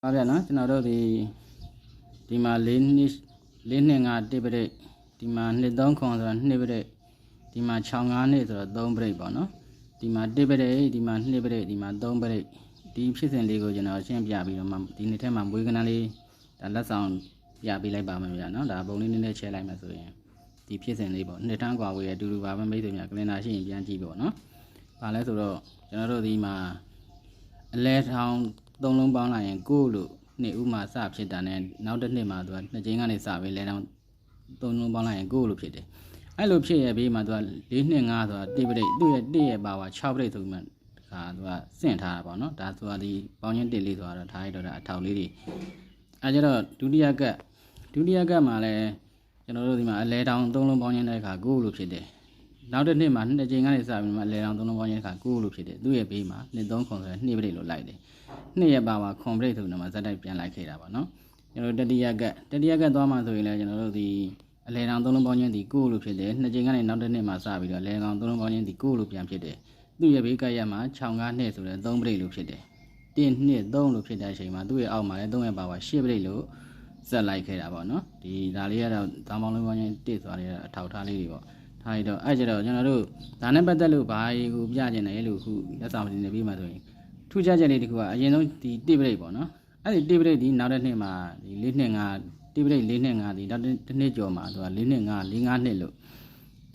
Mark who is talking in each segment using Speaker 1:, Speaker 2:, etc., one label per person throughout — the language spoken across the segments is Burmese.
Speaker 1: ပါဗျာနော်ကျွန်တော်တို့ဒီဒီမှာ၄နှစ်၄နှစ်5တစ်ပရိတ်ဒီမှာနှစ်3ခွန်ဆိုတာ2ပရိတ်ဒီမှာ6 5နှစ်ဆိုတော့3ပရိတ်ပေါ့နော်ဒီမှာ1ပရိတ်ဒီမှာ2ပရိတ်ဒီမှာ3ပရိတ်ဒီဖြစ်စဉ်လေးကိုကျွန်တော်ရှင်းပြပြီးတော့မှဒီနှစ်ထဲမှာမွေးကနန်းလေးဒါလက်ဆောင်ပြပေးလိုက်ပါမယ်ဗျာနော်ဒါပုံလေးနည်းနည်းချဲလိုက်မှဆိုရင်ဒီဖြစ်စဉ်လေးပေါ့နှစ်ထန်းกว่าဝေးရအတူတူပါပဲမိတ်ဆွေများကလင်နာရှိရင်ပြန်ကြည့်ပေါ့နော်ဘာလဲဆိုတော့ကျွန်တော်တို့ဒီမှာ အလဲထောင် သုံးလုံးပေါင်းလိုက်ရင်ကိုလို့နှစ်ဥမာစဖြစ်တာနဲ့နောက်တစ်နှစ်မှာသူကနှစ်ချိန်ကနေစပြီးလဲထောင်သုံးလုံးပေါင်းလိုက်ရင်ကိုလို့ဖြစ်တယ်အဲ့လိုဖြစ်ရပြီးမှသူက၄နှစ်5ဆိုတာတိပရိတ်သူ့ရဲ့တိရဲ့ပါဝါ6ပရိတ်ဆိုပြီးမှဒါသူကစင့်ထားတာပေါ့နော်ဒါဆိုတာဒီပေါင်းချင်းတစ်လေးဆိုတာတော့ထားရတော့တာအထောက်လေးတွေအဲကြတော့ဒုတိယကတ်ဒုတိယကတ်မှာလည်းကျွန်တော်တို့ဒီမှာအလဲထောင်သုံးလုံးပေါင်းချင်းတဲ့အခါကိုလို့ဖြစ်တယ် နောက်တစ်နှစ်မှာနှစ်ချိန်ကနေစပြီးမှလေတောင်သုံးလုံးပေါင်းချင်းခါကိုလို့ဖြစ်တယ်သူ့ရဲ့ဘေးမှာနှစ်သုံးခွန်ဆိုတဲ့နှစ်ပရိတ်လို့လိုက်တယ်နှစ်ရဲ့ပါမှာခွန်ပရိတ်ဆိုတော့မှဇက်တိုက်ပြန်လိုက်ခဲ့တာပါနော်ကျွန်တော်တို့တတိယကတ်တတိယကတ်သွားမှဆိုရင်လည်းကျွန်တော်တို့ဒီအလေတောင်သုံးလုံးပေါင်းချင်းဒီကိုလို့ဖြစ်တယ်နှစ်ချိန်ကနေနောက်တစ်နှစ်မှာစပြီးတော့လေတောင်သုံးလုံးပေါင်းချင်းဒီကိုလို့ပြန်ဖြစ်တယ်သူ့ရဲ့ဘေးကတ်ရက်မှာ6 5နှစ်ဆိုတဲ့3ပရိတ်လို့ဖြစ်တယ်1နှစ်3လို့ဖြစ်တဲ့အချိန်မှာသူ့ရဲ့အောက်မှာလည်း3ရဲ့ပါမှာ10ပရိတ်လို့ဇက်လိုက်ခဲ့တာပေါ့နော်ဒီဒါလေးကတော့တောင်ပေါင်းလုံးပေါင်းချင်းတစ်သွားတွေအထောက်ထားလေးတွေပေါ့ ထားရတော့အဲ့ကြတော့ကျွန်တော်တို့ဒါနဲ့ပတ်သက်လို့ဘာကိုပြကျင်တယ်လို့ခုလက်ဆောင်တင်နေပြီးမှဆိုရင်ထူးခြားချက်လေးတစ်ခုကအရင်ဆုံးဒီတိပရိတ်ပေါ့နော်အဲ့ဒီတိပရိတ်ဒီနောက်တဲ့နှစ်မှာဒီ၄နှစ်၅တိပရိတ်၄နှစ်၅ဒီနောက်တစ်နှစ်ကျော်မှာသူက၄နှစ်၅၄၅နှစ်လို့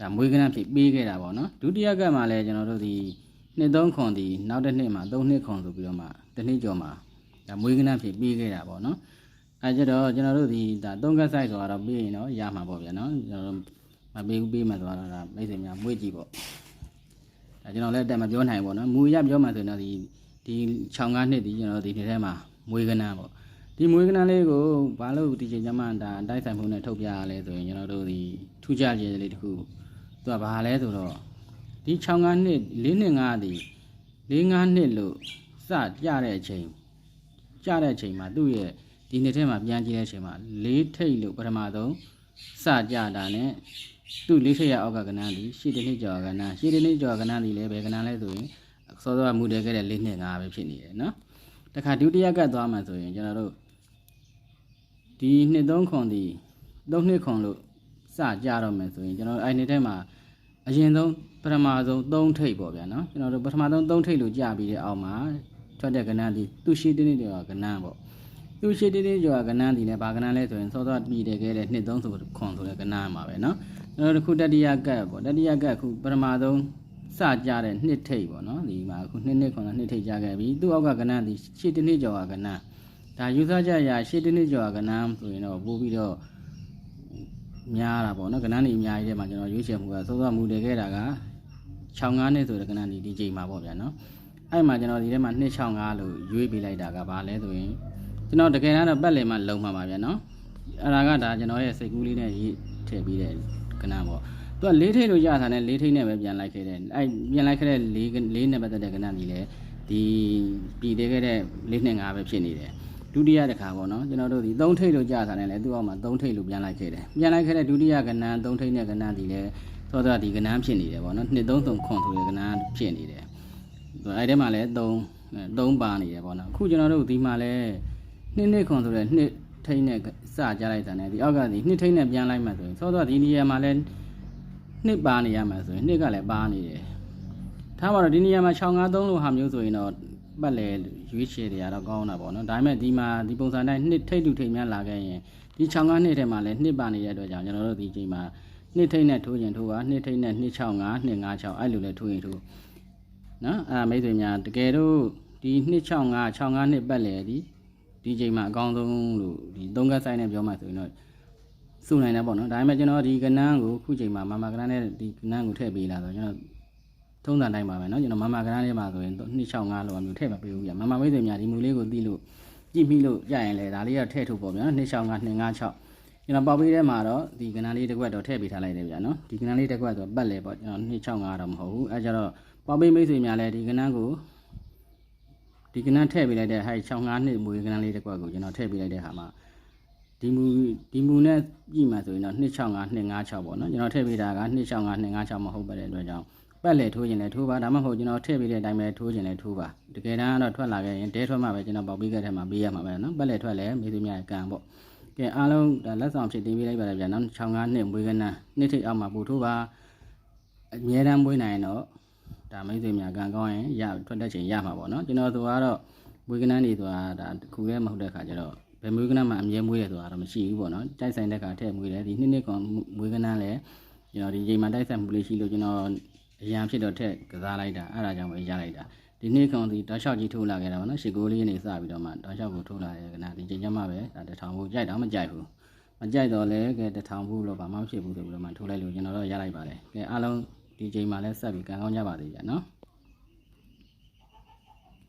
Speaker 1: ဒါမွေးကနန်းဖြစ်ပေးခဲ့တာပေါ့နော်ဒုတိယကမှာလည်းကျွန်တော်တို့ဒီနှစ်သုံးခွန်ဒီနောက်တစ်နှစ်မှာ၃နှစ်ခွန်ဆိုပြီးတော့မှတစ်နှစ်ကျော်မှာဒါမွေးကနန်းဖြစ်ပေးခဲ့တာပေါ့နော်အဲကြတော့ကျွန်တော်တို့ဒီဒါသုံးကက်ဆိုင်ဆိုတော့ပြီးရင်တော့ရမှာပေါ့ဗျာနော်ကျွန်တော်တို့ မပေးဘူးပေးမှသွားတော့ဒါမိတ်ဆွေများမွေးကြည့်ပေါ့ဒါကျွန်တော်လည်းအတက်မပြောနိုင်ဘူးပေါ့နော်မူရပြောမှဆိုရင်တော့ဒီဒီ6 5နှစ်ဒီကျွန်တော်ဒီနှစ်ထဲမှာမွေးကနန်းပေါ့ဒီမွေးကနန်းလေးကိုဘာလို့ဒီချိန်ကျမှဒါတိုက်ဆိုင်မှုနဲ့ထုတ်ပြရလဲဆိုရင်ကျွန်တော်တို့ဒီထူးခြားခြင်းလေးတစ်ခုသူကဘာလဲဆိုတော့ဒီ6 5နှစ်4နှစ်5ဒီ4 5နှစ်လို့စကြတဲ့အချိန်ကြတဲ့အချိန်မှာသူ့ရဲ့ဒီနှစ်ထဲမှာပြန်ကြည့်တဲ့အချိန်မှာ၄ထိတ်လို့ပထမဆုံးစကြတာနဲ့ သူ့လေးထရအောက်ကကဏ္ဍဒီရှေ့တစ်နှစ်ကျော်ကဏ္ဍရှေ့တစ်နှစ်ကျော်ကဏ္ဍဒီလည်းပဲကဏ္ဍလဲဆိုရင်စောစောကမူတည်ခဲ့တဲ့လေးနှစ်ငါပဲဖြစ်နေတယ်နော်တခါဒုတိယကတ်သွားမှဆိုရင်ကျွန်တော်တို့ဒီနှစ်သုံးခွန်ဒီသုံးနှစ်ခွန်လို့စကြတော့မယ်ဆိုရင်ကျွန်တော်အဲ့နှစ်ထဲမှာအရင်ဆုံးပထမဆုံးသုံးထိပ်ပေါ့ဗျာနော်ကျွန်တော်တို့ပထမဆုံးသုံးထိပ်လို့ကြာပြီးတဲ့အောက်မှာထွက်တဲ့ကဏ္ဍဒီသူ့ရှေ့တစ်နှစ်ကျော်ကဏ္ဍပေါ့သူ့ရှေ့တစ်နှစ်ကျော်ကဏ္ဍဒီလည်းဘာကဏ္ဍလဲဆိုရင်စောစောပြီးတဲ့ခဲ့တဲ့နှစ်သုံးဆိုခွန်ဆိုတဲ့ကဏ္ဍမှာပဲနော် ကျွန်တော်တို့ခုတတိယကတ်ပေါ့တတိယကတ်ခုပထမဆုံးစကြတဲ့နှစ်ထိပ်ပေါ့နော်ဒီမှာအခုနှစ်နှစ်ခွန်နှစ်ထိပ်ကြခဲ့ပြီသူ့အောက်ကကဏ္ဍဒီရှေ့တစ်နှစ်ကျော်ကကဏ္ဍဒါယူဆကြရာရှေ့တစ်နှစ်ကျော်ကကဏ္ဍဆိုရင်တော့ပို့ပြီးတော့များတာပေါ့နော်ကဏ္ဍနေအများကြီးထဲမှာကျွန်တော်ရွေးချယ်မှုကစောစောမူတည်ခဲ့တာက65နှစ်ဆိုတဲ့ကဏ္ဍဒီဒီချိန်မှာပေါ့ဗျာနော်အဲ့မှာကျွန်တော်ဒီထဲမှာ265လို့ရွေးပေးလိုက်တာကဘာလဲဆိုရင်ကျွန်တော်တကယ်တော့ပတ်လည်မှာလုံမှာပါဗျာနော်အဲ့ဒါကဒါကျွန်တော်ရဲ့စိတ်ကူးလေးနဲ့ရေးထည့်ပြီးတဲ့ ကဏ္ဍပေါ့သူကလေးထိတ်လို့ရတာနဲ့လေးထိတ်နဲ့ပဲပြန်လိုက်ခဲ့တယ်အဲပြန်လိုက်ခဲ့တဲ့လေးလေးနဲ့ပတ်သက်တဲ့ကဏ္ဍကြီးလေဒီပြည်သေးခဲ့တဲ့လေးနဲ့ငါပဲဖြစ်နေတယ်ဒုတိယတစ်ခါပေါ့နော်ကျွန်တော်တို့ဒီသုံးထိတ်လို့ကြာတာနဲ့လေသူ့အောက်မှာသုံးထိတ်လို့ပြန်လိုက်ခဲ့တယ်ပြန်လိုက်ခဲ့တဲ့ဒုတိယကဏ္ဍသုံးထိတ်နဲ့ကဏ္ဍဒီလေသောတော့ဒီကဏ္ဍဖြစ်နေတယ်ပေါ့နော်နှစ်သုံးသုံးခွန်ဆိုတဲ့ကဏ္ဍဖြစ်နေတယ်အဲဒီထဲမှာလည်းသုံးသုံးပါနေတယ်ပေါ့နော်အခုကျွန်တော်တို့ဒီမှာလည်းနှစ်နှစ်ခွန်ဆိုတဲ့နှစ် ထိန်းနဲ့စကြလိုက်တာနဲ့ဒီအောက်ကဒီနှစ်ထိန်းနဲ့ပြန်လိုက်မှဆိုရင်သောတော့ဒီနေရာမှာလဲနှစ်ပါနေရမှာဆိုရင်နှစ်ကလည်းပါနေတယ်ထားပါတော့ဒီနေရာမှာ653လို့ဟာမျိုးဆိုရင်တော့ပတ်လေရွေးချယ်တွေကတော့ကောင်းတာပေါ့နော်ဒါပေမဲ့ဒီမှာဒီပုံစံတိုင်းနှစ်ထိတ်တူထိတ်များလာခဲ့ရင်ဒီ65နှစ်ထဲမှာလည်းနှစ်ပါနေတဲ့အတွက်ကြောင့်ကျွန်တော်တို့ဒီချိန်မှာနှစ်ထိတ်နဲ့ထိုးရင်ထိုးပါနှစ်ထိတ်နဲ့265 256အဲ့လိုလဲထိုးရင်ထိုးနော်အဲ့မိတ်ဆွေများတကယ်တော့ဒီ265 65နှစ်ပတ်လေဒီ ဒီချိန်မှာအကောင်းဆုံးလို့ဒီသုံးကတ်ဆိုင်နဲ့ပြောမှဆိုရင်တော့စုနိုင်တယ်ပေါ့နော်ဒါပေမဲ့ကျွန်တော်ဒီကနန်းကိုခုချိန်မှာမမကနန်းနဲ့ဒီကနန်းကိုထည့်ပေးလာဆိုကျွန်တော်ထုံးစံတိုင်းပါပဲเนาะကျွန်တော်မမကနန်းလေးမှာဆိုရင်265လောက်မျိုးထည့်မပေးဘူးပြမမမိတ်ဆွေများဒီမူလေးကိုသိလို့ကြည့်ပြီးလို့ရရင်လေဒါလေးကထည့်ထုတ်ပေါ့ဗျာ265 256ကျွန်တော်ပေါက်ပေးထဲမှာတော့ဒီကနန်းလေးတစ်ခွက်တော့ထည့်ပေးထားလိုက်တယ်ဗျာနော်ဒီကနန်းလေးတစ်ခွက်ဆိုပတ်လေပေါ့ကျွန်တော်265တော့မဟုတ်ဘူးအဲကြတော့ပေါက်ပေးမိတ်ဆွေများလည်းဒီကနန်းကို ဒီကနန်းထည့်ပေးလိုက်တဲ့ဟိုက်65နှစ်မွေကနန်းလေးတစ်ကွက်ကိုကျွန်တော်ထည့်ပေးလိုက်တဲ့ဟာမှာဒီမူဒီမူနဲ့ပြည်မှဆိုရင်တော့265 256ပေါ့နော်ကျွန်တော်ထည့်ပေးတာက265 256မဟုတ်ပါတဲ့အတွက်ကြောင့်ပတ်လေထိုးခြင်းလည်းထိုးပါဒါမှမဟုတ်ကျွန်တော်ထည့်ပေးတဲ့အတိုင်းပဲထိုးခြင်းလည်းထိုးပါတကယ်တမ်းကတော့ထွက်လာခဲ့ရင်ဒဲထွက်မှပဲကျွန်တော်ပေါက်ပြီးခဲ့တဲ့မှာပေးရမှာပဲနော်ပတ်လေထွက်လည်းမိသူများကံပေါ့ကဲအားလုံးဒါလက်ဆောင်ဖြစ်တင်ပေးလိုက်ပါလေဗျာနောက်6 5နှစ်မွေးကနန်းနှစ်ထိပ်အောက်မှာပို့ထိုးပါအမြဲတမ်းမွေးနိုင်ရင်တော့ ဒါမိသူများကံကောင်းရင်ရထွက်တဲ့ချိန်ရမှာပေါ့နော်ကျွန်တော်ဆိုတော့မွေးကနန်းတွေဆိုတာဒါတစ်ခုလည်းမဟုတ်တဲ့ခါကျတော့ဘယ်မွေးကနန်းမှာအမြဲမွေးရဆိုတာတော့မရှိဘူးပေါ့နော်တိုက်ဆိုင်တဲ့ခါထည့်မွေးတယ်ဒီနှစ်နှစ်ကောင်မွေးကနန်းလည်းကျွန်တော်ဒီချိန်မှာတိုက်ဆက်မှုလေးရှိလို့ကျွန်တော်အရန်ဖြစ်တော့ထက်ကစားလိုက်တာအဲ့ဒါကြောင့်ပဲရလိုက်တာဒီနေ့ကောင်ဒီတောက်လျှောက်ကြီးထိုးလာခဲ့တာပါနော်ရှီကိုလေးနေစပြီးတော့မှတောက်လျှောက်ကိုထိုးလာတယ်ကနာဒီချိန်ကျမှပဲဒါတထောင်ဘူးကြိုက်တော့မကြိုက်ဘူးမကြိုက်တော့လဲကဲတထောင်ဘူးလို့ဘာမှမဖြစ်ဘူးဆိုပြီးတော့မှထိုးလိုက်လို့ကျွန်တော်တော့ရလိုက်ပါတယ်ကဲအားလုံး ဒီချိန်မှာလဲဆက်ပြီးကံကောင်းကြပါသေးကြနော်